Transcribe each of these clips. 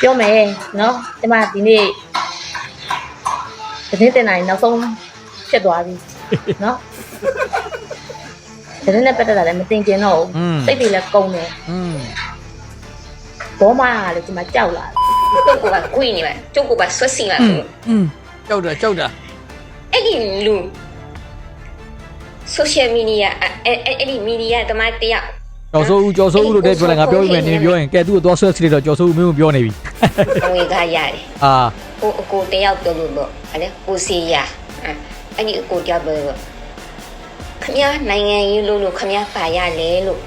ပြောမယ်နော်ဒီမှာဒီနေ့သတင်းတင်နိုင်နောက်ဆုံးဖြစ်သွားပြီနော်သတင်းနဲ့ပတ်သက်တာလည်းမတင်ကျင်တော့ဘူးစိတ်တွေလည်းကုန်တယ်ဘောမကလည်းဒီမှာကြောက်လာတယ်ကိုကကိုင်းနေမှာကျုပ်ကပါဆွတ်စီမှာကြောက်တာကြောက်တာအဲ့ဒီလူ social media အဲ့အဲ့ဒီ media တမတယောက် ကျော်စိုးဦးကျော်စိုးဦးလို့တည်းပြောလိုက်ငါပြောပြီးမယ်နင်ပြောရင်ကဲသူ့ကိုသွားဆွဲစီလိုက်တော့ကျော်စိုးဦးမင်းကိုပြောနေပြီအဝေကရတယ်အာကိုအကိုတယောက်ပြောလို့ပေါ့အဲ့လေကိုစီရအဲ့ဒီအကိုတယောက်ပြောလို့ခမရနိုင်ငံရေးလို့လို့ခမရပါရလဲလို့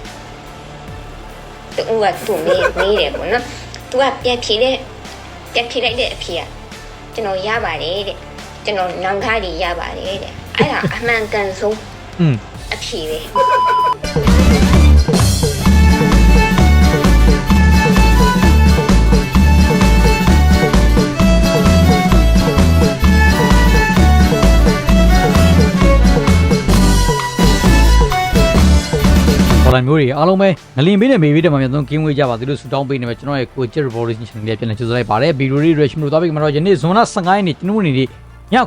တူကသူ့မေးမေးတယ်ပေါ့နော်သူကပြက်ဖြေတဲ့ပြက်ဖြေလိုက်တဲ့အဖြေကကျွန်တော်ရပါတယ်တဲ့ကျွန်တော်နောင်ခါးကြီးရပါတယ်တဲ့အဲ့ဒါအမှန်ကန်ဆုံးอืมအဖြေပဲ ပေါ်လာမျိုးတွေအားလုံးပဲငလင်ပေးတဲ့မေးပေးတဲ့မှာမြန်ဆုံးကင်းဝေးကြပါသေးလို့ဆုတောင်းပေးနေမယ်ကျွန်တော်ရဲ့ကိုကျက် revolution channel လေးပြန်လည်ကြိုဆိုလိုက်ပါတယ်ဗီဒီယိုလေး rush မျိုးသွားပြီးမှတော့ယနေ့ဇွန်လ15ရက်နေ့ကျွန်တော်တို့နေည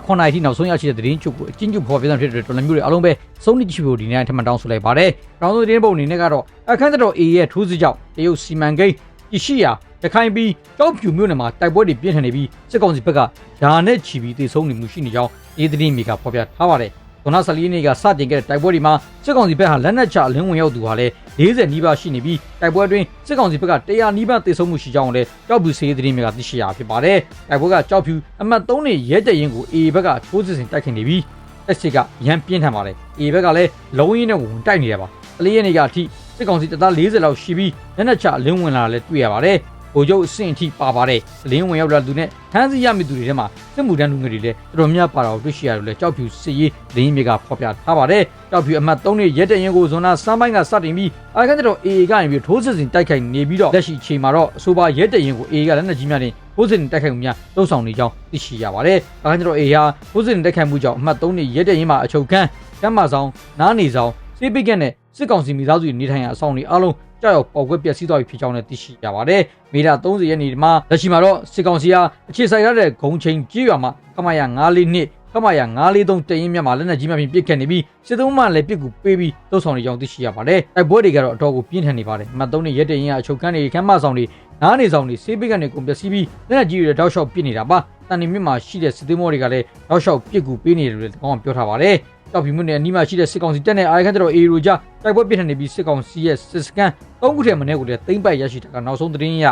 9နာရီထိနောက်ဆုံးရရှိတဲ့သတင်းချုပ်ကိုအချင်းချုပ်ဖော်ပြသဖြစ်တဲ့တော်လမျိုးတွေအားလုံးပဲစုံနစ်ချီဖို့ဒီနေ့ထပ်မံတောင်းဆိုလိုက်ပါတယ်။တောင်းဆိုသတင်းပုံအနေနဲ့ကတော့အခန်းတော် A ရဲ့ထိုးစစ်ကြောင့်တရုတ်စီမံကိန်းတရှိရာတခိုင်ပြီးကြောက်ဖြူမြို့နယ်မှာတိုက်ပွဲတွေပြင်းထန်နေပြီးစစ်ကောင်စီဘက်ကဓာနဲ့ချီပြီးတေဆုံးနေမှုရှိနေကြောင်းဒီသတင်းမီကဖော်ပြထားပါတယ်။ ဇွန်လ14ရက်နေ့ကစတင်ခဲ့တဲ့တိုက်ပွဲတွေမှာစစ်ကောင်စီဘက်ဟာလက်နက်ချအလင်းဝင်ရောက်သူဟာလည်း40နီးပါးရှိနေပြီးတိုက်ပွဲအတွင်းစစ်ကောင်စီဘက်က100နီးပါးတေဆုံးမှုရှိကြောင်းလည်းကြောက်ဖြူစေးသတင်းတွေကသိရှိရဖြစ်ပါတယ်။တိုက်ပွဲကကြောက်ဖြူအမှတ်3နဲ့ရဲတဲ့ရင်ကို A ဘက်ကထိုးစစ်ဆင်တိုက်ခိုက်နေပြီးတက်စစ်ကရန်ပြင်းထန်ပါတယ်။ A ဘက်ကလည်းလုံးရင်းနဲ့ဝင်တိုက်နေတယ်ပါ။ကလေးရက်နေ့ကအထိစစ်ကောင်စီတပ်သား40လောက်ရှိပြီးလက်နက်ချအလင်းဝင်လာလည်းတွေ့ရပါတယ်။ ဗိုလ်ချုပ်အဆင့်အထိပါပါတယ်။အလင်းဝင်ရောက်လာသူနဲ့ထမ်းစီရမိသူတွေထဲမှာစစ်မှုထမ်းလူငယ်တွေလည်းတော်တော်များပါတော့တွေ့ရှိရတယ်လို့ကြောက်ဖြူစစ်ရေးလင်းမြေကဖော်ပြထားပါတယ်။ကြောက်ဖြူအမှတ်3နဲ့ရဲတဲ့ရင်ကိုဇွန်လ3ပိုင်းကစတင်ပြီးအာကန်တော် AA ကနေပြီးထိုးစစ်ဆင်တိုက်ခိုက်နေပြီးတော့လက်ရှိအချိန်မှာတော့အဆိုပါရဲတဲ့ရင်ကို AA ကလက်နက်ကြီးများနဲ့ထိုးစစ်ဆင်တိုက်ခိုက်မှုများလှုံ့ဆော်နေကြောင်းသိရှိရပါတယ်။အာကန်တော် AA ဟာထိုးစစ်ဆင်တိုက်ခိုက်မှုကြောင့်အမှတ်3နဲ့ရဲတဲ့ရင်မှာအချုပ်ခန်းကမ်းမဆောင်နားနေဆောင်စေးပိတ်ကက်နဲ့စစ်ကောင်စီမိသားစုတွေနေထိုင်ရာအဆောင်တွေအားလုံး ကြောက်ရောက်ပေါက်ကွဲပျက်စီးသွားပြီဖြစ်ကြောင်းလည်းသိရှိရပါတယ်။မေလ30ရက်နေ့မှာလက်ရှိမှာတော့စစ်ကောင်စီဟာအခြေစိုက်ရတဲ့ဂုံချိန်ကြီးရွာမှာခမရ942နှစ်ခမရ943တရင်မြတ်မှာလက်နက်ကြီးများဖြင့်ပစ်ခတ်နေပြီးစစ်သုံးမှလည်းပစ်ကူပေးပြီးလှုပ်ဆောင်နေကြောင်းသိရှိရပါတယ်။တိုက်ပွဲတွေကတော့အတော်ကိုပြင်းထန်နေပါတယ်။မှတ်3နဲ့ရက်တရင်ကအချုပ်ခန်းတွေခမ်းမဆောင်တွေနားနေဆောင်တွေစေးပိတ်ကနေကုန်ပျက်စီးပြီးလက်နက်ကြီးတွေတောက်လျှောက်ပစ်နေတာပါ။တန်နေမြစ်မှာရှိတဲ့စစ်သည်မောတွေကလည်းတောက်လျှောက်ပစ်ကူပေးနေတယ်လို့ကောင်းပြောထားပါတယ်။ တောက်ပြမှုနဲ့အနီးမှာရှိတဲ့စစ်ကောင်စီတပ်နဲ့အာရခန်တော်အေရီတို့ကြားတိုက်ပွဲပြင်းထန်နေပြီးစစ်ကောင်စီရဲ့စစ်စကန်၃ခုထဲမနေ့ကလည်းသိမ့်ပိုက်ရရှိတာကနောက်ဆုံးသတင်းရ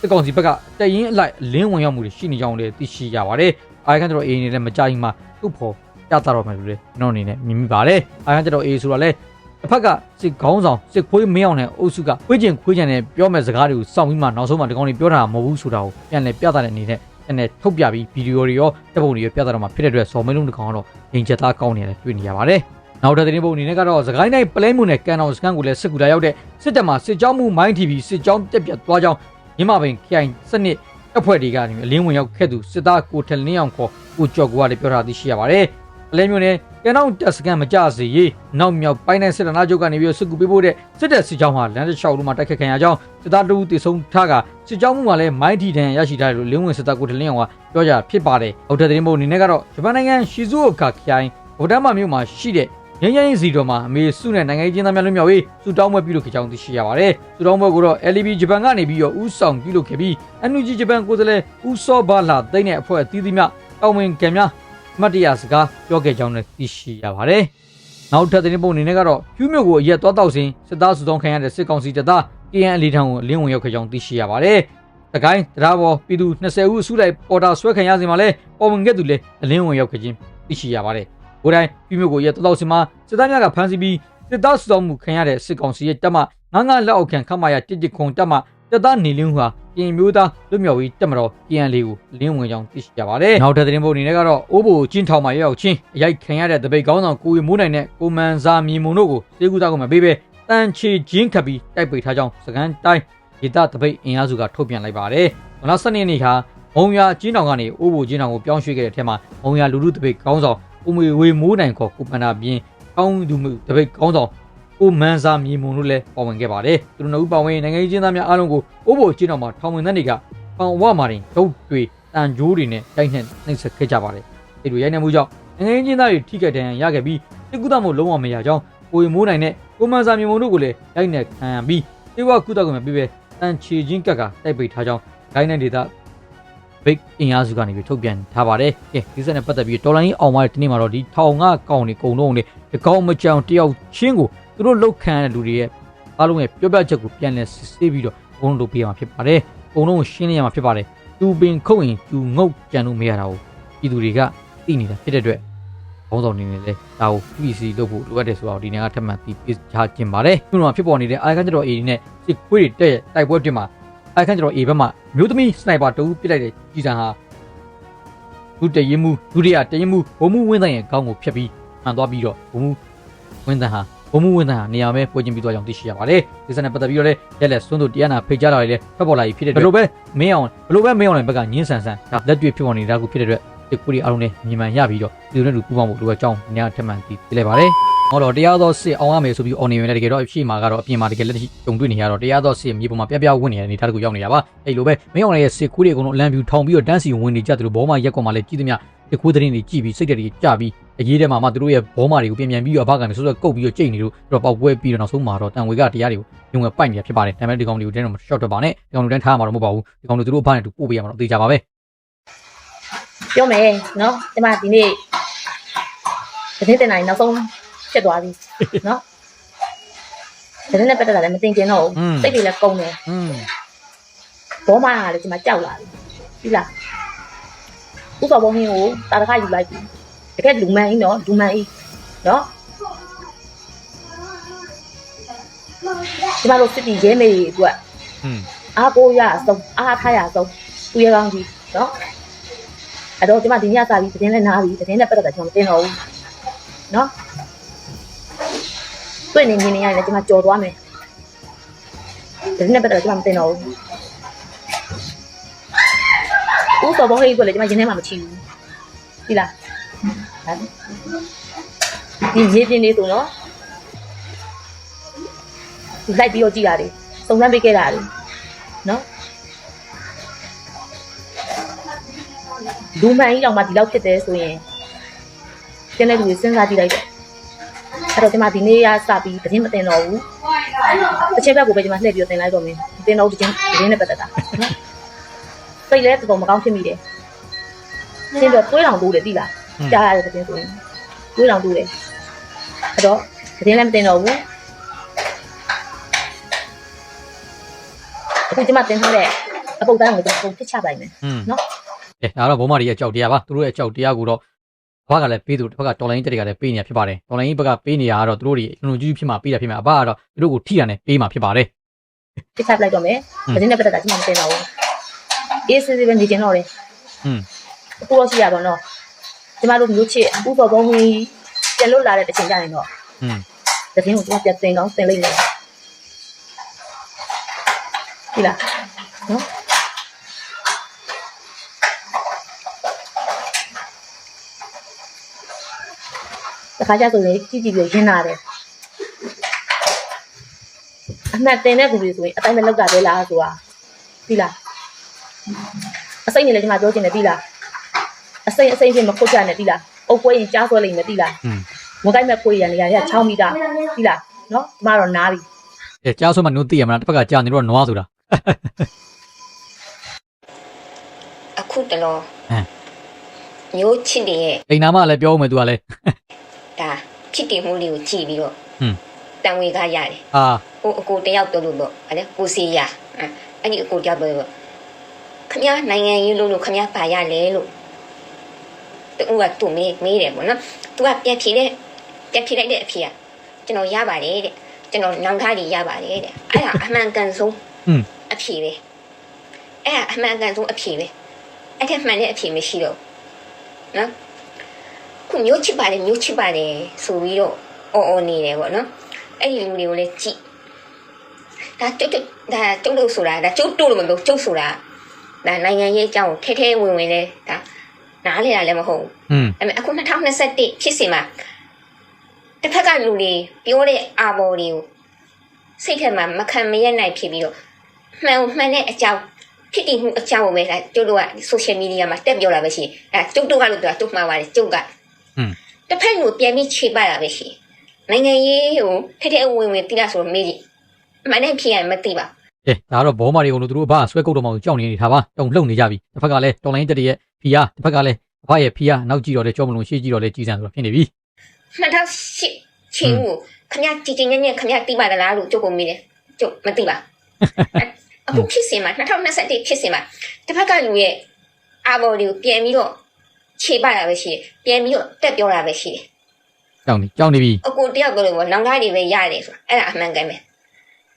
စစ်ကောင်စီဘက်ကတရင်အလိုက်အလင်းဝင်ရောက်မှုတွေရှိနေကြောင်းလည်းသိရှိရပါတယ်။အာရခန်တော်အေရီနဲ့မကြိုင်မှာသူ့ဖို့ပြသတော့မယ်လို့လည်းကျွန်တော်အနေနဲ့မြင်မိပါတယ်။အာရခန်တော်အေရီဆိုတာလည်းတစ်ဖက်ကစစ်ခေါင်းဆောင်စစ်ခွေးမင်းအောင်နဲ့အုပ်စုကခွေးကျင်ခွေးကျင်နဲ့ပြောမဲ့စကားတွေကိုစောင့်ပြီးမှနောက်ဆုံးမှဒီကောင်တွေပြောတာမဟုတ်ဘူးဆိုတာကိုပြန်လည်ပြသတဲ့အနေနဲ့အဲ့ နဲ့ထုတ်ပြပြီးဗီဒီယိုတွေရောတပ်ပုံတွေရောပြသတော့မှာဖြစ်တဲ့အတွက်စော်မင်းလုံးတစ်ကောင်ကတော့ငင်ချက်သားကောင်းနေရတယ်တွေ့နေရပါတယ်။နောက်တဲ့သတင်းပုံအနေနဲ့ကတော့စကိုင်းတိုင်းပလဲမှုနဲ့ကန်အောင်စကန်ကိုလည်းစစ်ကူလာရောက်တဲ့စစ်တပ်မှစစ်ကြောင်းမှုမိုင်း TV စစ်ကြောင်းတက်ပြတ်သွားကြောင်းမြမပင်ခိုင်စနစ်တပ်ဖွဲ့တွေကနေအလင်းဝင်ရောက်ခဲ့သူစစ်သားကိုထလင်းအောင်ခေါ်ကိုကျော်ကိုကလည်းပြောထားသိရှိရပါတယ်။ပလဲမျိုးနဲ့ ကန်အောင်တက်စကန်မကြစေရေးနောက်မြောက်ပိုင်းတိုင်းစစ်တပ်နာချုပ်ကနေပြီးစစ်ကူပေးဖို့တဲ့စစ်တပ်စစ်ကြောင်းဟာလမ်းတစ်လျှောက်လုံးမှာတိုက်ခတ်ခံရကြောင်းစစ်သားတဦးတေဆုံးထားကစစ်ကြောင်းမှုမှာလည်းမိုင်းတီတန်ရရှိထားတယ်လို့လင်းဝင်စစ်သားကိုထလင်းအောင်ကပြောကြဖြစ်ပါတယ်။ဟုတ်တဲ့သတင်းပုံအနေနဲ့ကတော့ဂျပန်နိုင်ငံရှီဇူအိုကာခိုင်ဗိုလ်တမမြို့မှာရှိတဲ့ငင်းငင်းစီတော်မှာအမေစုနဲ့နိုင်ငံရေးကျင်းသားများလွတ်မြောက်ရေးစူတောင်းပွဲပြုလုပ်ခဲ့ကြောင်းသိရှိရပါတယ်။စူတောင်းပွဲကိုတော့ LB ဂျပန်ကနေပြီးတော့ဥဆောင်ပြုလုပ်ခဲ့ပြီး NUG ဂျပန်ကိုယ်စားလှယ်ဦးစောဘာလာသိန်းတဲ့အဖွဲ့အသီးသီးများတောင်းဝင်ကံများ အမတ်တရစကားပြောခဲ့ကြောင်းလည်းသိရှိရပါတယ်။နောက်ထပ်သတင်းပုံအနေနဲ့ကတော့ဖြူးမြို့ကိုအရက်သွားတောက်စဉ်စစ်သားစုတောင်းခံရတဲ့စစ်ကောင်စီတပ်သား KN အလီထောင်ကိုအလင်းဝင်ရောက်ခဲ့ကြောင်းသိရှိရပါတယ်။တကိုင်းတရားပေါ်ပြည်သူ20ဦးအစုလိုက်ပေါ်တာဆွဲခံရစဉ်မှာလဲပေါ်ဝင်ခဲ့သူလည်းအလင်းဝင်ရောက်ခဲ့ခြင်းသိရှိရပါတယ်။ကိုယ်တိုင်ပြည်မြို့ကိုရက်တောက်စင်မှာစစ်သားများကဖမ်းဆီးပြီးစစ်သားစုဆောင်မှုခံရတဲ့စစ်ကောင်စီရဲ့တပ်မငါးငါလက်အောက်ခံခမရတစ်တစ်ခုံတပ်မ တပ်သားနေလင်းဟာပြင်မျိုးသားလွတ်မြောက်ရေးတပ်မတော် KN လေးကိုလင်းဝင်ကြောင်းသိရှိရပါတယ်။နောက်ထပ်သတင်းပုတ်အနေနဲ့ကတော့အိုးဘိုကျင်းထောင်မှာရောက်ရောက်ချင်းအရိုက်ခံရတဲ့တပိတ်ကောင်းဆောင်ကိုရီမိုးနိုင်နဲ့ကိုမန်စာမြေမုံတို့ကိုစေကူသားကမှပေးပဲတန်ချီချင်းခတ်ပြီးတိုက်ပိတ်ထားကြောင်းစကန်တိုင်းဒေသတပိတ်အင်အားစုကထုတ်ပြန်လိုက်ပါတယ်။မနက်7ရက်နေ့ခါမုံရကျင်းတောင်ကနေအိုးဘိုကျင်းတောင်ကိုပြောင်းရွှေ့ခဲ့တဲ့ထက်မှာမုံရလူလူတပိတ်ကောင်းဆောင်ကိုမွေဝေမိုးနိုင်ခေါ်ကိုပန္နာပြင်းကောင်းသူမှုတပိတ်ကောင်းဆောင် ကိုမန်စာမြေမုံတို့လည်းပါဝင်ခဲ့ပါတယ်။သူတို့နှစ်ဦးပါဝင်နိုင်ငံရေးကျင်းသားများအားလုံးကိုအိုးဘိုကျင်းတောင်မှာထောင်ဝင်တဲ့နေကပေါင်ဝမာရင်ဒုတ်တွေတန်ကြိုးတွေနဲ့တိုက်နှက်နှိပ်စက်ခဲ့ကြပါတယ်ဒီလိုရိုက်နှက်မှုကြောင့်ငငင်းချင်းသားတွေထိခိုက်ဒဏ်ရာရခဲ့ပြီးတိကုသမှုလုံးဝမရကြောင်းကိုရီမိုးနိုင်နဲ့ကိုမန်စာမြေမုံတို့ကိုလည်းရိုက်နှက်ခံရပြီးတေဝကုသကွန်မပြပဲတန်ချီချင်းကက်ကတိုက်ပိတ်ထားကြောင်းဂိုင်းနိုင်ဒေတာ ဘိတ်အင်အားစုကနေပြီးထုတ်ပြန်ထားပါတယ်။ကဲဒီစက်နဲ့ပတ်သက်ပြီးတော်လိုင်းအောင်မတဲ့ဒီနေ့မှာတော့ဒီထောင်ငါကောင်တွေကုံတော့နေဒီကောင်မကြောင်တယောက်ချင်းကိုသူတို့လောက်ခံရတဲ့လူတွေရဲ့အားလုံးရဲ့ပြောပြချက်ကိုပြန်လည်စစ်ဆေးပြီးတော့ဘုံလုပ်ပေးရမှာဖြစ်ပါတယ်။ဘုံလုံးကိုရှင်းလင်းရမှာဖြစ်ပါတယ်။သူပင်ခုတ်ရင်သူငုတ်ကြံလို့မရတာကိုပြည်သူတွေကသိနေတာဖြစ်တဲ့အတွက်ဘုံဆောင်နေနေလေဒါကို PC လုပ်ဖို့လိုအပ်တယ်ဆိုတော့ဒီနေ့ကထပ်မံပြီးပြချခြင်းပါတယ်။ခုနကဖြစ်ပေါ်နေတဲ့အာခန့်ကျတော်အေဒီနဲ့စစ်ခွေးတွေတက်တိုက်ပွဲတွင်မှာ အာခန့်ကျတော်အေဘက်မှာမျိုးသမီးစနိုက်ပါတူပစ်လိုက်တဲ့ကြီးစံဟာလူတရင်မှုဒုတိယတရင်မှုဘုံမှုဝင်းတန်ရဲ့ခေါင်းကိုဖျက်ပြီးမှန်သွားပြီးတော့ဘုံမှုဝင်းတန်ဟာဘုံမှုဝင်းတန်ဟာနေရာမဲပွဲချင်းပြီးသွားကြောင်းသိရှိရပါတယ်ဒီစက်နဲ့ပတ်သက်ပြီးတော့လည်းရက်လက်စွန်းတို့တရားနာဖိတ်ကြားလာတယ်လေဖက်ပေါ်လာပြီဖြစ်တဲ့အတွက်ဘယ်လိုပဲမင်းအောင်ဘယ်လိုပဲမင်းအောင်လည်းဘက်ကညင်းဆန်ဆန်ဒါလက်တွေ့ဖြစ်ပေါ်နေတာကိုဖြစ်တဲ့အတွက်ဒီကူရီအားလုံးနဲ့ညီမှန်ရပြီးတော့ဒီလိုနဲ့လူပူပေါင်းဖို့လိုအပ်ကြောင်းညထက်မှန်ပြီးပြလိုက်ပါတယ် ဟောတော့တရားသောစစ်အောင်ရမယ်ဆိုပြီးအော်နေမယ်တကယ်တော့အရှိမာကတော့အပြင်မှာတကယ်လက်ရှိကြုံတွေ့နေရတော့တရားသောစစ်မြေပေါ်မှာပြပြဝင်နေတဲ့အနေထားတကူရောက်နေတာပါအဲ့လိုပဲမင်းအောင်ရဲ့စစ်ကူးတွေအကုန်လုံးအလံပြူထောင်ပြီးတော့တန်းစီဝင်နေကြတယ်လို့ဘောမရက်ကွန်မှာလည်းကြည့်သမျှဒီခိုးသတင်းတွေကြည့်ပြီးစိတ်ဓာတ်တွေကြပြီးအရေးထဲမှာမှသူတို့ရဲ့ဘောမာတွေကိုပြန်ပြန်ပြီးတော့အဘကနေဆိုတော့ကုတ်ပြီးတော့ကြိတ်နေလို့တော့ပေါက်ပွဲပြီးတော့နောက်ဆုံးမှာတော့တန်ဝေကတရားတွေကိုညုံငယ်ပိုက်နေတာဖြစ်ပါတယ်ဒါပေမဲ့ဒီကောင်တွေကိုတင်းတော့ short တော့ပါနဲ့ဒီကောင်တွေတန်းထားရမှာတော့မဟုတ်ပါဘူးဒီကောင်တွေသူတို့အဘနဲ့တူပို့ပေးရမှာတော့အသေးကြပါပဲပြောမယ်နော်ဒီမှာဒီနေ့သတင်းတင်နိုင်နောက်ဆုံး ဖြစ်သွားပြီနော်သတင်းနဲ့ပတ်သက်တာလည်းမသိကျင်တော့ဘူးစိတ်တွေလည်းကုန်တယ် อืม ဘောမကလည်းဒီမှာကြောက်လာပြီပြီလားဥစ္စာဘုံဟင်းကိုတာတခါယူလိုက်ပြီတကယ်လူမှန်ကြီးနော်လူမှန်ကြီးနော်ဒီမှာလို့စစ်တီရဲမေတွေအတွက် อืม အားကိုရအဆုံးအားထားရအဆုံးသူရကောင်းကြီးနော်အဲ့တော့ဒီမှာဒီညစာပြီးသတင်းနဲ့နားပြီးသတင်းနဲ့ပတ်သက်တာကျွန်တော်မသိတော့ဘူးနော် တွေ့နေမြင်နေရတယ်ဒီမှာကြော်သွားမယ်သတင်းနဲ့ပတ်သက်တာကျွန်တော်မသိတော့ဘူးဦးစော်ဘုံဟိတ်ကလည်းဒီမှာရင်းထဲမှာမချီဘူးဒီလားဟာဒီရေးပြင်းနေဆိုနော်ဒီလိုက်ပြီးတော့ကြည့်ရတယ်စုံစမ်းပေးခဲ့တာလေနော်လူမှန်ကြီးတော့မှဒီလောက်ဖြစ်တယ်ဆိုရင်ကျန်တဲ့လူတွေစဉ်းစားကြည့်လိုက်တယ် အဲ့တော့ဒီမှာဒီနေ့ရစပြီးသတင်းမတင်တော့ဘူးတစ်ချက်ဘက်ကိုပဲဒီမှာလှည့်ပြီးတော့တင်လိုက်တော့မယ်မတင်တော့ဘူးသတင်းသတင်းနဲ့ပတ်သက်တာနော်စိတ်လဲတော်တော်မကောင်းဖြစ်မိတယ်ရှင်းတော့တွေးတောင်တိုးတယ်သိလားကြားရတဲ့သတင်းဆိုရင်တွေးတောင်တိုးတယ်အဲ့တော့သတင်းလည်းမတင်တော့ဘူးအခုဒီမှာတင်ထားတဲ့အပုတ်တန်းကိုကျွန်တော်ဖြစ်ချလိုက်မယ်อืมနော်အဲဒါတော့ဘောမာတွေရဲ့ကြောက်တရားပါသူတို့ရဲ့ကြောက်တရားကိုတော့ ဘာကလည်းပေးသူတစ်ဖက်ကတော်လိုင်းတက်တွေကလည်းပေးနေတာဖြစ်ပါတယ်တော်လိုင်းဘက်ကပေးနေရတော့သူတို့တွေလုံလုံကြီးကြီးဖြစ်မှာပေးတာဖြစ်မှာအဘကတော့သူတို့ကိုထိရနဲ့ပေးမှာဖြစ်ပါတယ် ဖြစ်ချလိုက်တော့မယ် อืม သတင်းနဲ့ပတ်သက်တာကျွန်တော်မတင်တော့ဘူးအေးစစ်စစ်ပဲနေကျင်တော့တယ် อืม အခုတော့ရှိရပါတော့ကျမတို့မျိုးချစ်ဥစော်ဘုံကြီးပြန်လွတ်လာတဲ့တစ်ချိန်ကျရင်တော့ อืม သတင်းကိုကျွန်တော်ပြန်တင်ကောင်းတင်လိုက်မယ်ဒီလားနော် တခါကျဆိုရင်ကြည့်ကြည့်ပြီးရင်းလာတယ်အမှတ်တင်တဲ့ကူတွေဆိုရင်အတိုင်းပဲလောက်တာပဲလားဆိုတာပြီလားအစိမ့်နေလေဒီမှာပြောချင်တယ်ပြီလားအစိမ့်အစိမ့်ချင်းမခုတ်ကြနဲ့ပြီလားအုပ်ပွဲရင်ကြားဆွဲလိမ့်မယ်ပြီလားอืมမကိုက်မဲ့ခွေရနေရတဲ့6မီတာပြီလားနော်ဒီမှာတော့နားပြီအဲကြားဆိုမှနိုးသိရမလားတစ်ဖက်ကကြားနေတော့နွားဆိုတာအခုတလောဟမ်မျိုးချစ်တဲ့ရဲ့အိမ်နာမလည်းပြောဦးမယ်သူကလည်း ဒါဖြစ်တည်မှုလေးကိုကြည့်ပြီးတော့ဟွန်းတန်ဝေကရတယ်အာဟိုအကိုတယောက်ပြောလို့ပေါ့အဲ့လေကိုစီရအဲ့အဲ့ဒီအကိုတယောက်ပြောလို့ခမရနိုင်ငံရေးလို့လို့ခမရပါရလဲလို့တူကတူမေးမေးတယ်ပေါ့နော်သူကပြက်ဖြေတဲ့ပြက်ဖြေလိုက်တဲ့အဖြေကကျွန်တော်ရပါတယ်တဲ့ကျွန်တော်နောင်ကားကြီးရပါတယ်တဲ့အဲ့ဒါအမှန်ကန်ဆုံးอืมအဖြေပဲအဲ့ဒါအမှန်ကန်ဆုံးအဖြေပဲအဲ့ဒါမှန်တဲ့အဖြေမရှိတော့ဘူးနော် ခုမျိုးချစ်ပါတယ်မျိုးချစ်ပါတယ်ဆိုပြီးတော့အော်အော်နေတယ်ပေါ့နော်အဲ့ဒီလူတွေကိုလည်းကြည့်ဒါတုတ်တုတ်ဒါတုတ်လို့ဆိုတာဒါကျုပ်တို့လို့မလို့ကျုပ်ဆိုတာဒါနိုင်ငံရေးအကြောင်းကိုထဲထဲဝင်ဝင်လဲဒါနားလေတာလည်းမဟုတ်ဘူးအဲ့မဲ့အခု2021ဖြစ်စီမှာတစ်ဖက်ကလူတွေပြောတဲ့အာဘော်တွေကိုစိတ်ထဲမှာမခံမရနိုင်ဖြစ်ပြီးတော့မှန်မှန်တဲ့အကြောင်းဖြစ်တည်မှုအကြောင်းကိုပဲဒါကျုပ်တို့က social media မှာတက်ပြောလာပဲရှိတယ်။အဲကျုပ်တို့ကလို့ပြောတာကျုပ်မှားပါတယ်ကျုပ်က တစ်ဖက်ကိုပြန်ပြီးခြေပတာပဲရှိနိုင်ငံရေးကိုထက်ထက်ဝင်ဝင်တိလာဆိုတော့မေးကြည့်အမှန်တည်းဖြစ်ရင်မသိပါကဲဒါကတော့ဘောမာတွေကိုလို့သူတို့အဘဆွဲကုတ်တော်မှကြောက်နေနေတာပါတုံလှုပ်နေကြပြီတစ်ဖက်ကလည်းတော်လိုင်းတက်ရဲ့ဖီယာတစ်ဖက်ကလည်းအဖရဲ့ဖီယာနောက်ကြည့်တော့လေကြောမလုံးရှေ့ကြည့်တော့လေကြီးစံဆိုတော့ဖြစ်နေပြီ2008ချင်းကိုခမရကြည်ကြည်ညံ့ညံ့ခမရတိပါကလားလို့ကျုပ်ကမေးတယ်ကျုပ်မသိပါအခုဖြစ်စင်မှာ2021ဖြစ်စင်မှာတစ်ဖက်ကလူရဲ့အာဘော်တွေကိုပြန်ပြီးတော့ ခြေပတာပဲရှိတယ်ပြန်ပြီးတော့တက်ပြောတာပဲရှိတယ်ကြောက်နေကြောက်နေပြီအကိုတယောက်ကတော့လောင်သားတွေပဲရတယ်ဆိုတာအဲ့ဒါအမှန်ကန်ပဲ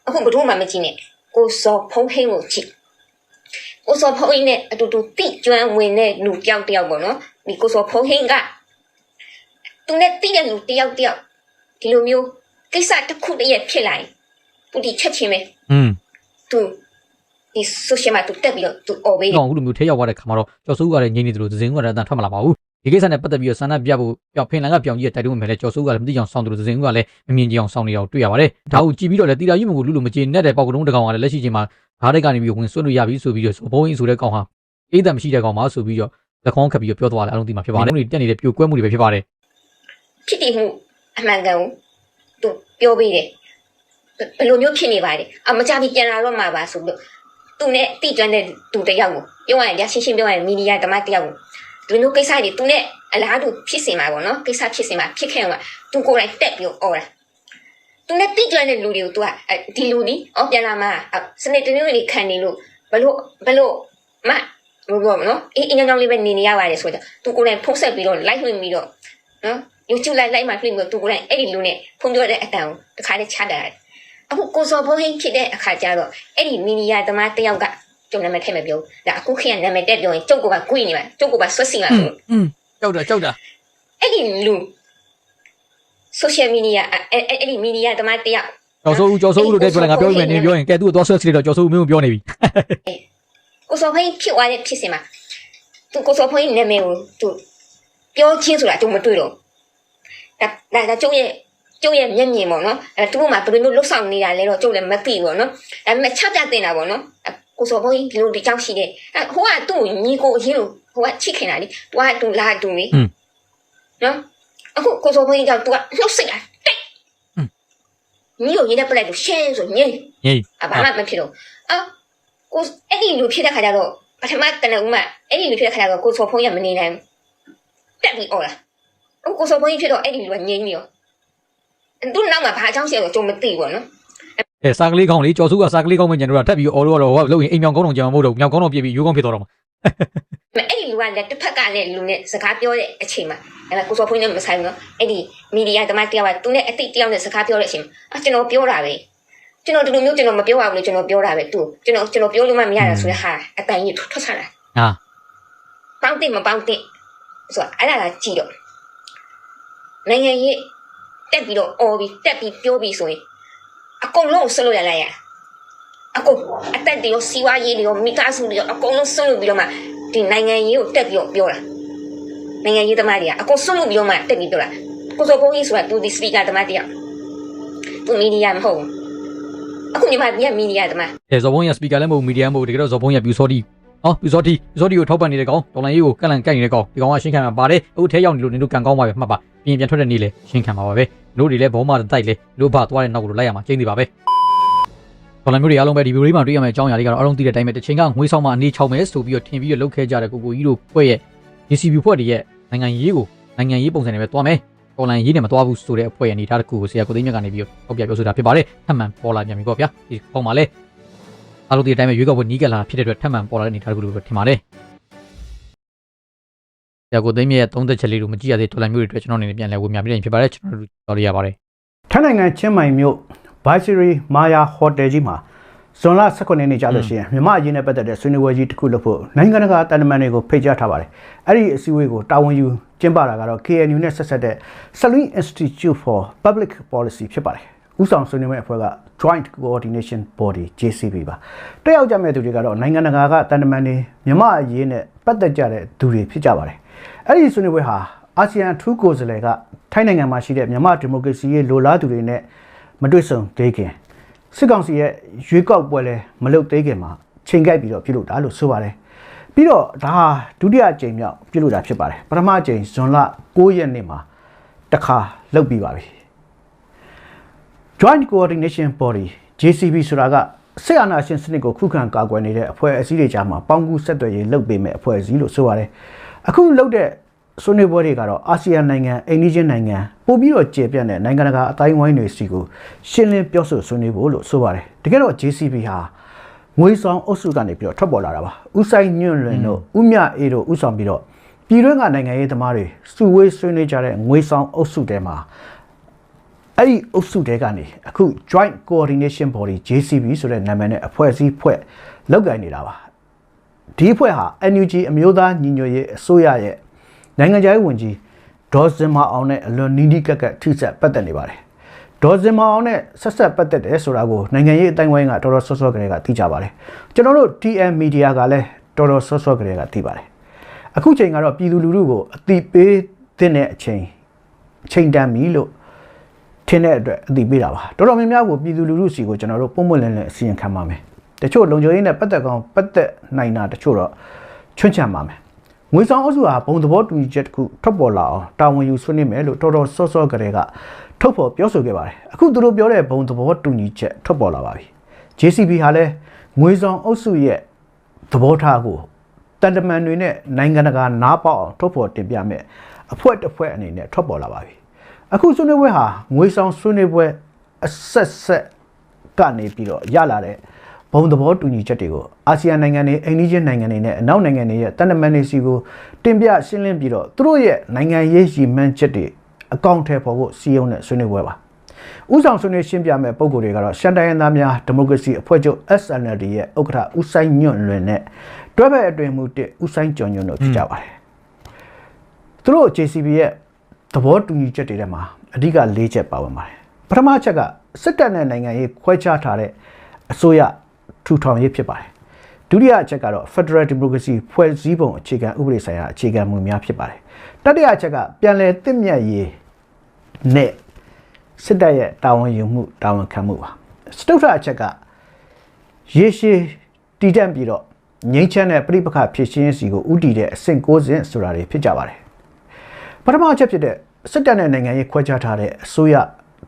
အခုဘယ်သူမှမကြည့်နဲ့ကိုစောဖုံးဟင်းကိုကြည့်ကိုစောဖုံးဟင်းနဲ့အတူတူတိကျွမ်းဝင်တဲ့လူတယောက်တယောက်ပေါ့နော်ဒီကိုစောဖုံးဟင်းကသူနဲ့တိတဲ့လူတယောက်တယောက်ဒီလိုမျိုးကိစ္စတစ်ခုတည်းရဲ့ဖြစ်လာရင်သူဒီချက်ချင်းပဲอืมသူ ဒီ social မှာသူတက်ပြီးတော့သူអော်ပေးတယ်ကောင်အခုလိုမျိုးထဲရောက်သွားတဲ့ခါမှာတော့ကျော်စိုးကလည်းငြိမ့်နေတယ်လို့သတင်းကလည်းအတန်ထွက်မလာပါဘူးဒီကိစ္စနဲ့ပတ်သက်ပြီးတော့ဆန္ဒပြဖို့ပြောင်းဖင်လန်ကပြောင်းကြီးရဲ့တိုက်တွန်းမယ်လေကျော်စိုးကလည်းမသိအောင်စောင့်တယ်လို့သတင်းကလည်းမမြင်ကြအောင်စောင့်နေတော့တွေ့ရပါတယ်ဒါကိုကြည့်ပြီးတော့လည်းတီတာယူမကိုလူလူမကျေနပ်တဲ့ပေါက်ကတုံးတစ်ကောင်ကလည်းလက်ရှိချိန်မှာဓာတ်တိုက်ကနေပြီးဝင်ဆွတ်လို့ရပြီဆိုပြီးတော့ဘုံအင်းဆိုတဲ့ကောင်ဟာအေးတမရှိတဲ့ကောင်မှာဆိုပြီးတော့လက်ခေါင်းခတ်ပြီးတော့ပြောသွားတယ်အလုံးသိမှာဖြစ်ပါတယ်ဒီတက်နေတဲ့ပြိုကွဲမှုတွေပဲဖြစ်ပါတယ်ဖြစ်တည်မှုအမှန်ကန်ကိုသူပြောပေးတယ်ဘယ်လိုမျိုးဖြစ်နေပါလဲအမကြပြီးပြန်လာတော့မှာပါဆိုပြီးတော့ သူနဲ့တိကျွမ်းတဲ့သူတယောက်ကိုပြောရရင်ညရှင်းရှင်းပြောရရင်မီဒီယာဓမ္မတယောက်ကိုဒီလိုမျိုးကိစ္စတွေသူနဲ့အလားတူဖြစ်စင်မှာပေါ့နော်ကိစ္စဖြစ်စင်မှာဖြစ်ခဲ့မှာသူကိုယ်တိုင်တက်ပြီးអော်တာသူနဲ့တိကျွမ်းတဲ့လူတွေကိုသူကဒီလူနီအော်ပြန်လာမှာစနေတနေ့တွေခံနေလို့ဘလို့ဘလို့မဘလို့နော်အေးအင်းကြောင်လေးပဲနေနေရပါတယ်ဆိုတော့သူကိုယ်တိုင်ဖုတ်ဆက်ပြီးတော့ live ဝင်ပြီးတော့နော် YouTube လိုက်လိုက်မှပြင်ပြီးတော့သူကိုယ်တိုင်အဲ့ဒီလူနဲ့ဖုန်းပြောတဲ့အတန်ကိုတခါလေးချတာတယ် အခုကိုစောဘုံဟင်းဖြစ်တဲ့အခါကျတော့အဲ့ဒီမီနီယာသမားတယောက်ကကျုံနာမည်ထည့်မပြောဘူးဒါအခုခေတ်ကနာမည်တက်ပြောရင်ကျုပ်ကကွေးနေပါကျုပ်ကပါဆွတ်စီမှာဆိုอืมကြောက်တာကြောက်တာအဲ့ဒီလူ social media အဲ့အဲ့ဒီမီနီယာသမားတယောက်ကျော်စိုးဦးကျော်စိုးဦးလို့တဲ့ပြောလိုက်ငါပြောပြီးမယ်နင်ပြောရင်ကဲသူ့ကိုသွားဆွဲစစ်တော့ကျော်စိုးဦးမင်းကိုပြောနေပြီကိုစောဘုံဖြစ်သွားတဲ့ဖြစ်စင်မှာသူကိုစောဘုံနာမည်ကိုသူပြောချင်းဆိုတာကျုံမတွေ့တော့ဒါဒါဒါကျုံရဲ့ ကျုံရဲ့မျက်မြင်ပေါ့နော်အဲသူတို့မှဘယ်လိုမျိုးလှုပ်ဆောင်နေတာလဲတော့ကျုံလည်းမသိဘူးပေါ့နော်ဒါပေမဲ့ချပြတင်တာပေါ့နော်ကိုစောဘုံဒီလိုဒီကြောင့်ရှိတယ်အဲဟိုကသူ့ကိုညီကိုအရင်လိုဟိုကချစ်ခင်တာလေသူကသူလာသူလေနော်အခုကိုစောဘုံကြောင့်သူကလှုပ်စိတ်တာတိတ်ညီကိုရင်းတဲ့ပလက်ကိုရှင်းဆိုညင်းဟေးအဘာမှမဖြစ်တော့အာကိုအဲ့ဒီလူဖြစ်တဲ့ခါကျတော့ပထမတနဦးမှအဲ့ဒီလူဖြစ်တဲ့ခါကျတော့ကိုစောဖုံးရမနေနိုင်ဘူးတက်ပြီးអော်လာအခုကိုစောဖုံးကြီးဖြစ်တော့အဲ့ဒီလူကငြိမ်းနေရော သူနောက်မှာဘာအကြောင်းရှိလဲကျွန်တော်မသိဘူးနော်အဲစားကလေးကောင်းလေးကျော်စိုးကစားကလေးကောင်းမညံတော့ထပ်ပြီးအော်လို့တော့ဟောလို့ရင်အိမ်မြောင်ကောင်းတော့ကြံမမို့တော့မြောင်ကောင်းတော့ပြည့်ပြီးယူကောင်းဖြစ်တော့တော့မှာအဲ့ဒီလူကလည်းတစ်ဖက်ကလည်းလူနဲ့စကားပြောတဲ့အချိန်မှာအဲ့ဒါကိုစောဖုံးနဲ့မဆိုင်ဘူးနော်အဲ့ဒီမီဒီယာတမတယောက်ကသူနဲ့အတိတ်တယောက်နဲ့စကားပြောတဲ့အချိန်မှာအကျွန်တော်ပြောတာပဲကျွန်တော်ဒီလိုမျိုးကျွန်တော်မပြောပါဘူးလေကျွန်တော်ပြောတာပဲသူကျွန်တော်ကျွန်တော်ပြောလို့မှမရတာဆိုတဲ့ဟာအတန်ကြီးထွက်ထွက်ချလာဟာပေါင်းတင်မပေါင်းတင်ဆိုတော့အဲ့ဒါကကြည့်တော့နိုင်ငံရေး တက်ပြီးတော့အော်ပြီးတက်ပြီးပြောပြီးဆိုရင်အကုန်လုံးဆွလို့ရလိုက်ရအကုန်အတက်တွေရောစီဝါရေးတွေရောမိသားစုတွေရောအကုန်လုံးဆွလို့ပြီးတော့မှဒီနိုင်ငံရေးကိုတက်ပြီးတော့ပြောတာနိုင်ငံရေးသမားတွေကအကုန်ဆွလို့ပြီးတော့မှတက်ပြီးပြောတာကိုစောဖုန်းကြီးဆိုတာသူဒီစပီကာသမားတယောက်သူမီဒီယာမဟုတ်ဘူးအခုညီမမြတ်မီဒီယာသမားအဲဇော်ဘုံရစပီကာလည်းမဟုတ်မီဒီယာမဟုတ်တကယ်တော့ဇော်ဘုံရပြူစောတီ ဟောပြူစောတီပြူစောတီကိုထောက်ပံ့နေတဲ့ကောင်တော်လိုင်းရေးကိုကန့်လန့်ကိုက်နေတဲ့ကောင်ဒီကောင်ကရှင်းခံမှာပါတယ်အခုထဲရောက်နေလို့နင်တို့ကန်ကောင်းပါပဲမှတ်ပါပြင်ပြန်ထွက်တဲ့နေ့လေရှင်းခံပါပါပဲတို့တွေလည်းဘောမတိုက်လေတို့ဘသွားတဲ့နောက်ကိုလိုက်ရမှာကျင်းနေပါပဲတော်လိုင်းမျိုးတွေအားလုံးပဲဒီဗီဒီယိုလေးမှာတွေ့ရမယ့်အကြောင်းအရာတွေကတော့အားလုံးသိတဲ့အတိုင်းပဲတစ်ချိန်ကငွေဆောင်မှအနေချောင်းမယ်ဆိုပြီးတော့ထင်ပြီးတော့လုတ်ခဲကြတဲ့ကိုကိုကြီးတို့ဖွဲ့ရဲ့ DCB ဖွဲ့တွေရဲ့နိုင်ငံရေးကိုနိုင်ငံရေးပုံစံနဲ့ပဲသွားမယ်တော်လိုင်းရေးနဲ့မသွားဘူးဆိုတဲ့အဖွဲ့ရဲ့အနေအထားတစ်ခုကိုဆရာကိုသိန်းမြတ်ကနေပြီးတော့ဟောပြပြောဆိုတာဖြစ်ပါတယ်ထပ်မံပေါ်လာပြန်ပြီပေါ့ဗျာဒီပုံမှာလဲ အားလုံးဒီအတိုင်းပဲရွေးကောက်ပွဲနီးကပ်လာဖြစ်တဲ့အတွက်ထပ်မံပေါ်လာတဲ့အနေအထားတစ်ခုလို့ပဲထင်ပါတယ်။ဆရာကိုသိမ်းမြရဲ့သုံးသက်ချက်လေးတို့မကြည့်ရသေးတော်လိုင်းမျိုးတွေအတွက်ကျွန်တော်အနေနဲ့ပြန်လဲဝေမျှပြနေဖြစ်ပါတယ်ကျွန်တော်တို့တော်ရရပါတယ်ထိုင်းနိုင်ငံချင်းမိုင်မြို့ဘိုင်စီရီမာယာဟိုတယ်ကြီးမှာဇွန်လ18ရက်နေ့ကြာလို့ရှိရင်မြမအရင်နဲ့ပတ်သက်တဲ့ဆွေးနွေးပွဲကြီးတစ်ခုလုပ်ဖို့နိုင်ငံတကာတန်တမန်တွေကိုဖိတ်ကြားထားပါတယ်။အဲ့ဒီအစည်းအဝေးကိုတာဝန်ယူကျင်းပတာကတော့ KNU နဲ့ဆက်ဆက်တဲ့ Saluin Institute for Public Policy ဖြစ်ပါတယ်။ ဥဆောင်ဆွေးနွေးမယ့်အဖွဲ့က Joint Coordination Body JCB ပါ။တက်ရောက်ကြမဲ့သူတွေကတော့နိုင်ငံတကာကတန်တမန်တွေမြမအရင်နဲ့ပတ်သက်ကြတဲ့သူတွေဖြစ်ကြပါတယ်။အဲ့ဒီဆွေးနွေးပွဲဟာအာဆီယံထူးကိုယ်စားလှယ်ကထိုင်းနိုင်ငံမှာရှိတဲ့မြန်မာဒီမိုကရေစီရေးလိုလားသူတွေနဲ့မတွေ့ဆုံသေးခင်စစ်ကောင်စီရဲ့ရွေးကောက်ပွဲလဲမလုပ်သေးခင်မှာချိန်ကြိုက်ပြီးတော့ပြုလုပ်တာလို့ဆိုပါတယ်ပြီးတော့ဒါဟာဒုတိယအကြိမ်မြောက်ပြုလုပ်တာဖြစ်ပါတယ်ပထမအကြိမ်ဇွန်လ9ရက်နေ့မှာတစ်ခါလုပ်ပြီးပါပြီ Joint Coordination Body JCB ဆိုတာကစစ်အာဏာရှင်စနစ်ကိုခုခံကာကွယ်နေတဲ့အဖွဲ့အစည်းတွေကြားမှာပေါင်းကူးဆက်သွယ်ရေးလုပ်ပေးမဲ့အဖွဲ့အစည်းလို့ဆိုပါတယ်အခုလုပ်တဲ့ဆွေးနွေးပွဲတွေကတော့အာဆီယံနိုင်ငံအိန္ဒိချင်းနိုင်ငံပို့ပြီးတော့ကျေပြန့်တဲ့နိုင်ငံတကာအတိုင်းဝိုင်းတွေစီကိုရှင်းလင်းပြောဆိုဆွေးနွေးဖို့လို့ဆိုပါတယ်တကယ်တော့ JCB ဟာငွေဆောင်အုပ်စုကနေပြီးတော့ထွက်ပေါ်လာတာပါဥဆိုင်ညွန့်လွင်တို့ဥမြအေးတို့ဥဆောင်ပြီးတော့ပြည်တွင်းကနိုင်ငံရေးသမားတွေစုဝေးဆွေးနွေးကြတဲ့ငွေဆောင်အုပ်စုတဲမှာ အဲ့ဒီအုပ်စုတဲကနေအခု Joint Coordination Body JCB ဆိုတဲ့နာမည်နဲ့အဖွဲ့အစည်းဖွဲ့လောက်ကိုင်နေတာပါဒီအဖွဲ့ဟာ NUG အမျိုးသားညီညွတ်ရေးအစိုးရရဲ့နိုင်ငံခြားရေးဝန်ကြီးဒေါ်စင်မအောင်နဲ့အလွန်နီးနီးကပ်ကပ်ထိစပ်ပတ်သက်နေပါတယ်ဒေါ်စင်မအောင်နဲ့ဆက်ဆက်ပတ်သက်တယ်ဆိုတာကိုနိုင်ငံရေးအတိုင်းဝိုင်းကတော်တော်ဆော့ဆော့ကလေးကသိကြပါတယ်ကျွန်တော်တို့ TM Media ကလည်းတော်တော်ဆော့ဆော့ကလေးကသိပါတယ်အခုချိန်ကတော့ပြည်သူလူထုကိုအတိပေးတဲ့အချိန်အချိန်တန်ပြီလို့ ထင်းတဲ့အတွက်အတိပေးတာပါတော်တော်များများကိုပြည်သူလူထုစီကိုကျွန်တော်တို့ပုံမှန်လင်းလင်းအစီရင်ခံပါမယ်တချို့လုံခြုံရေးနဲ့ပတ်သက်ကောင်ပတ်သက်နိုင်တာတချို့တော့ချွန့်ချံပါမယ်ငွေဆောင်အုပ်စုဟာဘုံသဘောတူညီချက်တစ်ခုထွက်ပေါ်လာအောင်တာဝန်ယူဆွေးနွေးမယ်လို့တော်တော်စောစောကလေးကထုတ်ဖော်ပြောဆိုခဲ့ပါတယ်အခုသူတို့ပြောတဲ့ဘုံသဘောတူညီချက်ထွက်ပေါ်လာပါပြီ JCB ဟာလည်းငွေဆောင်အုပ်စုရဲ့သဘောထားကိုတန်တမန်တွေနဲ့နိုင်ငံတကာနားပေါက်အောင်ထုတ်ဖော်တင်ပြမယ်အဖွဲ့တစ်ဖွဲ့အနေနဲ့ထွက်ပေါ်လာပါပြီ အခုဆွေးနွေးပွဲဟာငွေဆောင်ဆွေးနွေးပွဲအဆက်ဆက်ကနေပြီးတော့ရလာတဲ့ဘုံသဘောတူညီချက်တွေကိုအာဆီယံနိုင်ငံတွေအိန္ဒိယနိုင်ငံတွေနဲ့အနောက်နိုင်ငံတွေရဲ့တန်တမန်တွေစီကိုတင်ပြရှင်းလင်းပြီးတော့သူတို့ရဲ့နိုင်ငံရေးရည်မှန်းချက်တွေအကောင့်ထဲပေါ်ဖို့စီယုံနဲ့ဆွေးနွေးပွဲပါဥဆောင်ဆွေးနွေးရှင်းပြမဲ့ပုံကိုယ်တွေကတော့ရှန်တိုင်းရင်းသားများဒီမိုကရေစီအဖွဲ့ချုပ် SNLD ရဲ့ဥက္ကဋ္ဌဦးဆိုင်ညွန့်လွင်နဲ့တွဲဖက်အတွင်မှုတစ်ဦးဆိုင်ကျော်ညွန့်တို့ဖြစ်ကြပါတယ်သူတို့ JCB ရဲ့ သဘောတူညီချက်တွေထဲမှာအဓိက၄ချက်ပါဝင်ပါတယ်ပထမချက်ကစစ်တပ်နဲ့နိုင်ငံရေးခွဲခြားထားတဲ့အစိုးရထူထောင်ရေးဖြစ်ပါတယ်ဒုတိယအချက်ကတော့ Federal Democracy ဖွဲ့စည်းပုံအခြေခံဥပဒေဆိုင်ရာအခြေခံမူများဖြစ်ပါတယ်တတိယအချက်ကပြန်လည်တင့်မြတ်ရေးနဲ့စစ်တပ်ရဲ့တာဝန်ယူမှုတာဝန်ခံမှုပါစတုထအချက်ကရေရှည်တည်တံ့ပြီးတော့ငြိမ်းချမ်းတဲ့ပြိပခဖြစ်ရှင်းစီကိုဥတည်တဲ့အဆင့်၉ဆင့်ဆိုတာတွေဖြစ်ကြပါတယ် ပထမအချက်ဖြစ်တဲ့စစ်တပ်နဲ့နိုင်ငံရေးခွဲခြားထားတဲ့အစိုးရ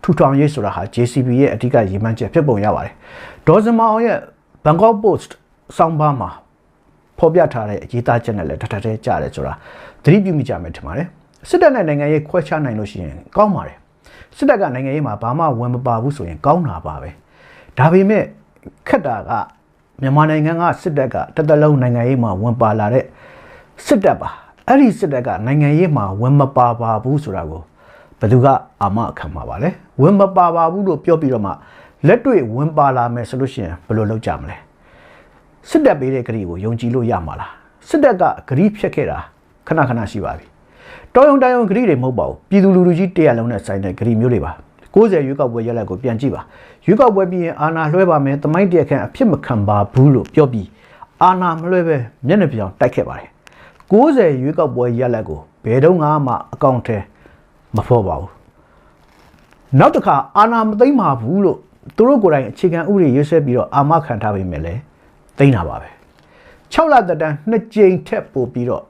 ထူထောင်ရေးဆိုတာဟာ JCB ရဲ့အဓိကရည်မှန်းချက်ဖြစ်ပုံရပါတယ်။ဒေါ်စင်မအောင်ရဲ့ Bangkok Post စောင်းပါးမှာဖော်ပြထားတဲ့အရေးသားချက်နဲ့လည်းတထထဲကြားတယ်ဆိုတာသတိပြုမိကြမယ်ထင်ပါတယ်။စစ်တပ်နဲ့နိုင်ငံရေးခွဲခြားနိုင်လို့ရှိရင်ကောင်းပါတယ်။စစ်တပ်ကနိုင်ငံရေးမှာဘာမှဝင်မပါဘူးဆိုရင်ကောင်းတာပါပဲ။ဒါပေမဲ့ခက်တာကမြန်မာနိုင်ငံကစစ်တပ်ကတစ်သက်လုံးနိုင်ငံရေးမှာဝင်ပါလာတဲ့စစ်တပ်ပါ အဲ့ဒီစစ်တပ်ကနိုင်ငံရေးမှာဝင်မပါပါဘူးဆိုတာကိုဘယ်သူကအာမခံမှာပါလဲဝင်မပါပါဘူးလို့ပြောပြီးတော့မှလက်တွေ့ဝင်ပါလာမယ်ဆိုလို့ရှိရင်ဘယ်လိုလုပ်ကြမလဲစစ်တပ်ပေးတဲ့ဂရီကိုယုံကြည်လို့ရမှာလားစစ်တပ်ကဂရီဖြတ်ခဲ့တာခဏခဏရှိပါပြီတော်ရုံတိုင်ရုံဂရီတွေမဟုတ်ပါဘူးပြည်သူလူထုကြီးတရလုံးနဲ့ဆိုင်တဲ့ဂရီမျိုးတွေပါ60ရွေးကောက်ပွဲရက်လက်ကိုပြန်ကြည့်ပါရွေးကောက်ပွဲပြီးရင်အာဏာလွှဲပါမယ်တမိုင်းတရခန့်အဖြစ်မခံပါဘူးလို့ပြောပြီးအာဏာမလွှဲပဲမျက်နှာပြောင်တိုက်ခဲ့ပါတယ် 60ရွေးကောက်ပွဲရလက်ကိုဘယ်တော့မှအကောင့်ထဲမဖော်ပါဘူးနောက်တစ်ခါအာဏာမသိမ်းပါဘူးလို့သူတို့ကိုယ်တိုင်အခြေခံဥပဒေရေးဆွဲပြီးတော့အာမခံထားပေမဲ့လည်းသိမ်းတာပါပဲ6လသက်တမ်းနှစ်ကြိမ်ထက်ပိုပြီးတော့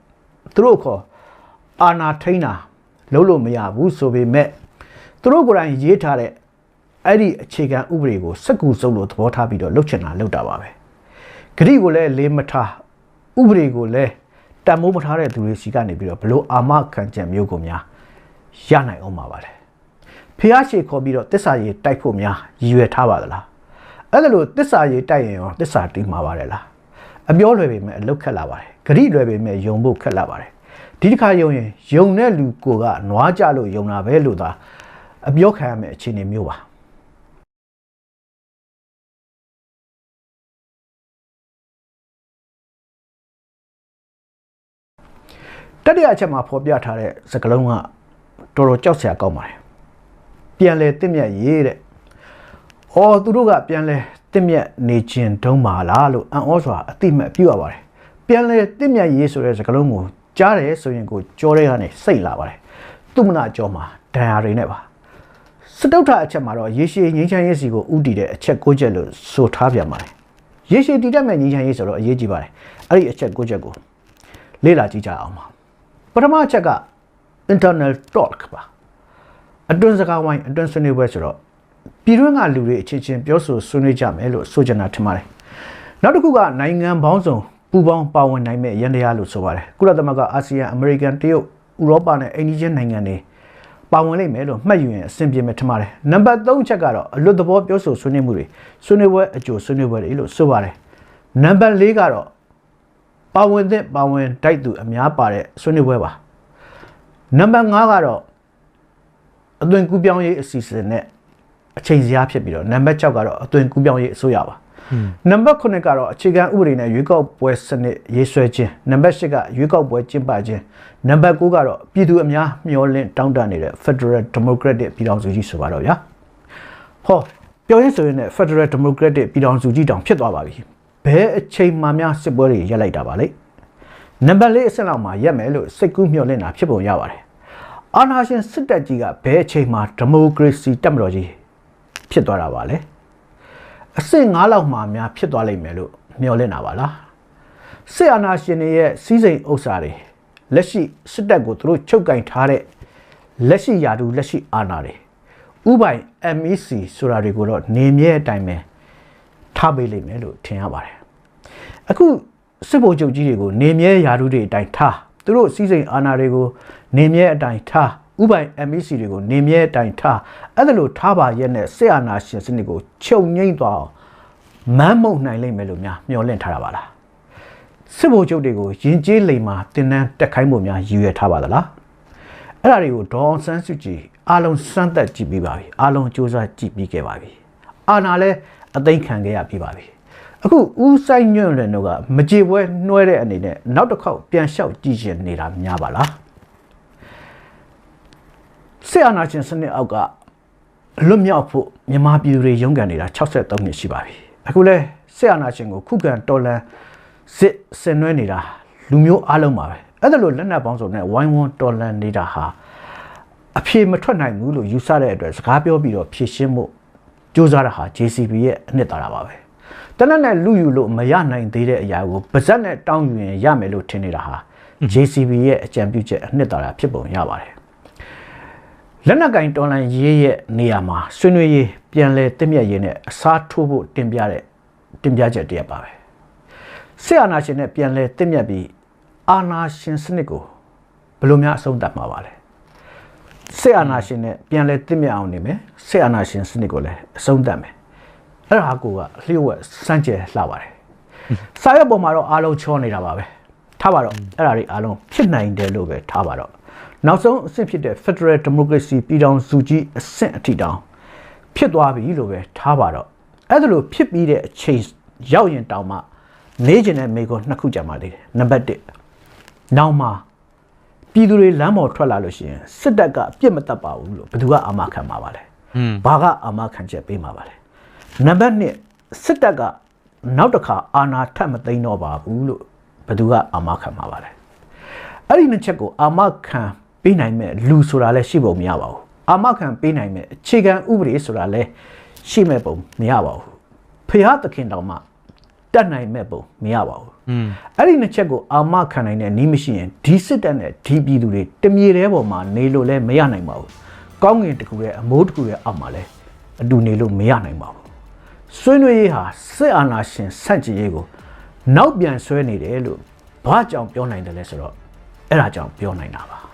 သူတို့ခေါ်အာဏာထိန်းတာလုံးလို့မရဘူးဆိုပေမဲ့သူတို့ကိုယ်တိုင်ရေးထားတဲ့အဲ့ဒီအခြေခံဥပဒေကိုစက်ကူစုပ်လို့သဘောထားပြီးတော့လှုပ်ချင်တာလှုပ်တာပါပဲဂရိကိုလည်းလေးမထားဥပဒေကိုလည်း တန်မိုးမထားတဲ့သူတွေစီကနေပြီးတော့ဘလို့အာမခံချက်မျိုးကိုများရနိုင်အောင်ပါပါလေဖះရှေခေါ်ပြီးတော့တစ္ဆာရေးတိုက်ဖို့များရည်ရွယ်ထားပါသလားအဲ့ဒါလို့တစ္ဆာရေးတိုက်ရင်ရောတစ္ဆာတီးမှာပါတယ်လားအပြောလွယ်ပေမဲ့အလုတ်ခက်လာပါတယ်ဂရိလွယ်ပေမဲ့ယုံဖို့ခက်လာပါတယ်ဒီတစ်ခါယုံရင်ယုံတဲ့လူကိုကနွားကြလို့ယုံတာပဲလို့သာအပြောခံရမယ့်အခြေအနေမျိုးပါ တတိယအချက်မှာဖော်ပြထားတဲ့စကလုံးကတော်တော်ကြောက်စရာကောင်းပါတယ်ပြန်လဲတင့်မြတ်ရေးတဲ့။အော်သူတို့ကပြန်လဲတင့်မြတ်နေခြင်းတုံးပါလားလို့အံ့ဩစွာအတိမတ်ပြုရပါတယ်။ပြန်လဲတင့်မြတ်ရေးဆိုတဲ့စကလုံးကိုကြားတယ်ဆိုရင်ကိုကြောတဲ့ကနေစိတ်လာပါတယ်။သူမနာကြောမှာဒဏ်ရာတွေနဲ့ပါ။စတုထအချက်မှာတော့ရေရှည်ငိမ့်ချမ်းရေးစီကိုဥတည်တဲ့အချက်၉ချက်လို့ဆိုထားပြန်ပါတယ်။ရေရှည်တည်တတ်မဲ့ညီချမ်းရေးဆိုတော့အရေးကြီးပါတယ်အဲ့ဒီအချက်ကိုချက်ကိုလေ့လာကြည့်ကြအောင်ပါ ပထမအချက်က internal talk ပါအတွင်းစကားဝိုင်းအတွင်းဆွေးနွေးပွဲဆိုတော့ပြည်တွင်းကလူတွေအချင်းချင်းပြောဆိုဆွေးနွေးကြမယ်လို့ဆိုချင်တာထင်ပါတယ်နောက်တစ်ခုကနိုင်ငံပေါင်းစုံပူးပေါင်းပါဝင်နိုင်မဲ့ရန်တရားလို့ဆိုပါတယ်ကုလသမဂ္ဂအာဆီယံအမေရိကန်တရုတ်ဥရောပနဲ့အိန္ဒိယနိုင်ငံတွေပါဝင်လိမ့်မယ်လို့မှတ်ယူရင်အဆင်ပြေမယ်ထင်ပါတယ်နံပါတ်3ချက်ကတော့အလွတ်သဘောပြောဆိုဆွေးနွေးမှုတွေဆွေးနွေးပွဲအကျိုးဆွေးနွေးပွဲတွေလို့ဆိုပါတယ်နံပါတ်4ကတော့ ပါဝင်တဲ့ပါဝင်တိုက်သူအများပါတဲ့ဆွေးနွေးပွဲပါနံပါတ်5ကတော့အသွင်ကူးပြောင်းရေးအစီအစဉ်နဲ့အချိန်စရာဖြစ်ပြီးတော့နံပါတ်6ကတော့အသွင်ကူးပြောင်းရေးအစိုးရပါနံပါတ်9ကတော့အခြေခံဥပဒေနဲ့ရွေးကောက်ပွဲစနစ်ရေးဆွဲခြင်းနံပါတ်10ကရွေးကောက်ပွဲကျင်းပခြင်းနံပါတ်9ကတော့ပြည်သူအများမျှော်လင့်တောင်းတနေတဲ့ Federal Democratic ပြည်ထောင်စုကြီးဆိုပါတော့ဗျာဟောပြောရင်းဆိုရင်လည်း Federal Democratic ပြည်ထောင်စုကြီးတောင်ဖြစ်သွားပါပြီ ဘယ်အချိန်မှများစစ်ပွဲတွေရပ်လိုက်တာပါလဲနံပါတ်၄အဆင့်လောက်မှာရက်မယ်လို့စိတ်ကူးမျှော်လင့်တာဖြစ်ပုံရပါတယ်အာဏာရှင်စစ်တပ်ကြီးကဘယ်အချိန်မှဒီမိုကရေစီတက်မတော်ကြီးဖြစ်သွားတာပါလဲအဆင့်၅လောက်မှများဖြစ်သွားလိမ့်မယ်လို့မျှော်လင့်တာပါလားစစ်အာဏာရှင်တွေရဲ့စီးစိမ်ဥစ္စာတွေလက်ရှိစစ်တပ်ကိုသူတို့ချုပ်ကင်ထားတဲ့လက်ရှိယာတူလက်ရှိအာဏာတွေဥပိုင် MEC ဆိုတာတွေကိုတော့နေမြဲအတိုင်းပဲ ထားပေးလိမ့်မယ်လို့ထင်ရပါတယ်အခုစစ်ဗိုလ်ချုပ်ကြီးတွေကိုနေမြဲယာတူတွေအတိုင်းထားသူတို့စီးစိမ်အာဏာတွေကိုနေမြဲအတိုင်းထားဥပိုင် MEC တွေကိုနေမြဲအတိုင်းထားအဲ့ဒါလို့ထားပါရဲ့နဲ့စစ်အာဏာရှင်စနစ်ကိုချုပ်ငိမ့်သွားအောင်မမ်းမုံနိုင်လိမ့်မယ်လို့များမျှော်လင့်ထားတာပါလားစစ်ဗိုလ်ချုပ်တွေကိုယဉ်ကျေးလိမ်မာတင်နန်းတက်ခိုင်းမှုများရည်ရွယ်ထားပါသလားအဲ့ဒါတွေကိုဒေါအောင်ဆန်းစုကြည်အားလုံးစမ်းသပ်ကြည့်ပြီးပါပြီအားလုံးစူးစမ်းကြည့်ပြီးခဲ့ပါပြီအာဏာလည်း အသိမ်းခံခဲ့ရပြီးပါပြီအခုဦးဆိုင်ညွန့်လွင်တို့ကမကြေပွဲနှွဲတဲ့အနေနဲ့နောက်တစ်ခေါက်ပြန်လျှောက်ကြည့်ရှင်နေတာများပါလားစစ်အာဏာရှင်စနစ်အောက်ကလွတ်မြောက်ဖို့မြန်မာပြည်သူတွေရုန်းကန်နေတာ63နှစ်ရှိပါပြီအခုလဲစစ်အာဏာရှင်ကိုခုခံတော်လှန်စစ်ဆင်နွှဲနေတာလူမျိုးအလုံးပါပဲအဲ့ဒါလို့လက်နက်ပေါင်းစုံနဲ့ဝိုင်းဝန်းတော်လှန်နေတာဟာအဖြေမထွက်နိုင်ဘူးလို့ယူဆတဲ့အတွက်စကားပြောပြီးတော့ဖြည့်ရှင်းမှု စူးစမ်းတာဟာ JCB ရဲ့အနှစ်သာရပါပဲတနက်နဲ့လူယူလို့မရနိုင်သေးတဲ့အရာကိုပါဇက်နဲ့တောင်းယူရင်ရမယ်လို့ထင်နေတာဟာ JCB ရဲ့အကြံပြုချက်အနှစ်သာရဖြစ်ပုံရပါတယ်လက်နက်ကင်တော်လန်ရေးရဲ့နေရာမှာဆွေးနွေးရေးပြန်လဲတင့်မြတ်ရေးနဲ့အစားထိုးဖို့တင်ပြတဲ့တင်ပြချက်တရက်ပါပဲစစ်အာဏာရှင်နဲ့ပြန်လဲတင့်မြတ်ပြီးအာဏာရှင်စနစ်ကိုဘယ်လိုများအဆုံးသတ်မှာပါလဲ စစ်အာဏာရှင်နဲ့ပြန်လဲတင့်မြတ်အောင်နေမယ်စစ်အာဏာရှင်စနစ်ကိုလည်းအဆုံးသတ်မယ်အဲ့ဒါကိုကလျှို့ဝှက်စမ်းကြယ်လှပါတယ်စာရွက်ပေါ်မှာတော့အားလုံးချောနေတာပါပဲထားပါတော့အဲ့ဒါတွေအားလုံးဖြစ်နိုင်တယ်လို့ပဲထားပါတော့နောက်ဆုံးအဆင့်ဖြစ်တဲ့ Federal Democracy ပြည်ထောင်စုကြီးအဆင့်အထိတောင်ဖြစ်သွားပြီလို့ပဲထားပါတော့အဲ့ဒါလို့ဖြစ်ပြီးတဲ့အချိန်ရောက်ရင်တောင်မှနေကျင်တဲ့မိကုန်းနှစ်ခုကြာမှသေးတယ်နံပါတ်1နောက်မှ ပြည်သူတွေလမ်းပေါ်ထွက်လာလို့ရှိရင်စစ်တပ်ကအပြစ်မတတ်ပါဘူးလို့ဘယ်သူကအာမခံမှာပါလဲ။ဘာကအာမခံချက်ပေးမှာပါလဲ။နံပါတ်1စစ်တပ်ကနောက်တစ်ခါအာဏာထပ်မသိမ်းတော့ပါဘူးလို့ဘယ်သူကအာမခံမှာပါလဲ။အဲ့ဒီနှစ်ချက်ကိုအာမခံပေးနိုင်မဲ့လူဆိုတာလည်းရှိပုံမရပါဘူး။အာမခံပေးနိုင်မဲ့အခြေခံဥပဒေဆိုတာလည်းရှိမဲ့ပုံမရပါဘူး။ဖျားသခင်တော်မှတတ်နိုင်မဲ့ပုံမရပါဘူး အဲ့ဒီနှစ်ချက်ကိုအာမခံနိုင်တဲ့နီးမရှိရင်ဒီစစ်တပ်နဲ့ဒီပြည်သူတွေတမြေတဲပေါ်မှာနေလို့လည်းမရနိုင်ပါဘူး။ကောင်းငင်တစ်ခုရဲ့အမိုးတစ်ခုရဲ့အောက်မှာလည်းအတူနေလို့မရနိုင်ပါဘူး။ဆွေးနွေးရေးဟာစစ်အာဏာရှင်ဆန့်ကျင်ရေးကိုနောက်ပြန်ဆွဲနေတယ်လို့ဘာကြောင့်ပြောနိုင်တယ်လဲဆိုတော့အဲ့ဒါကြောင့်ပြောနိုင်တာပါ